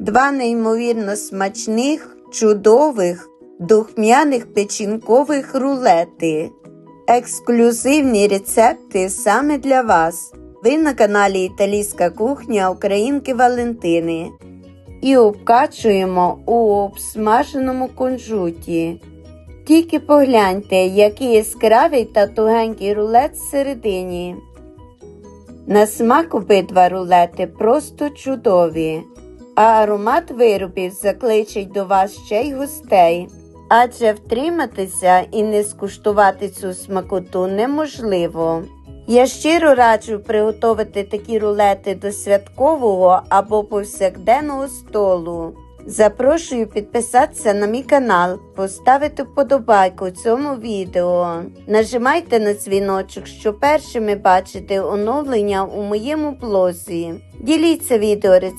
Два неймовірно смачних, чудових, духмяних печінкових рулети. Ексклюзивні рецепти саме для вас. Ви на каналі Італійська кухня Українки Валентини. І обкачуємо у обсмаженому кунжуті. Тільки погляньте, який яскравий та тугенький рулет всередині. На смак обидва рулети просто чудові, а аромат виробів закличить до вас ще й гостей. Адже втриматися і не скуштувати цю смакоту неможливо. Я щиро раджу приготувати такі рулети до святкового або повсякденного столу. Запрошую підписатися на мій канал, поставити вподобайку цьому відео. Нажимайте на дзвіночок, щоб першими бачити оновлення у моєму блозі. Діліться відео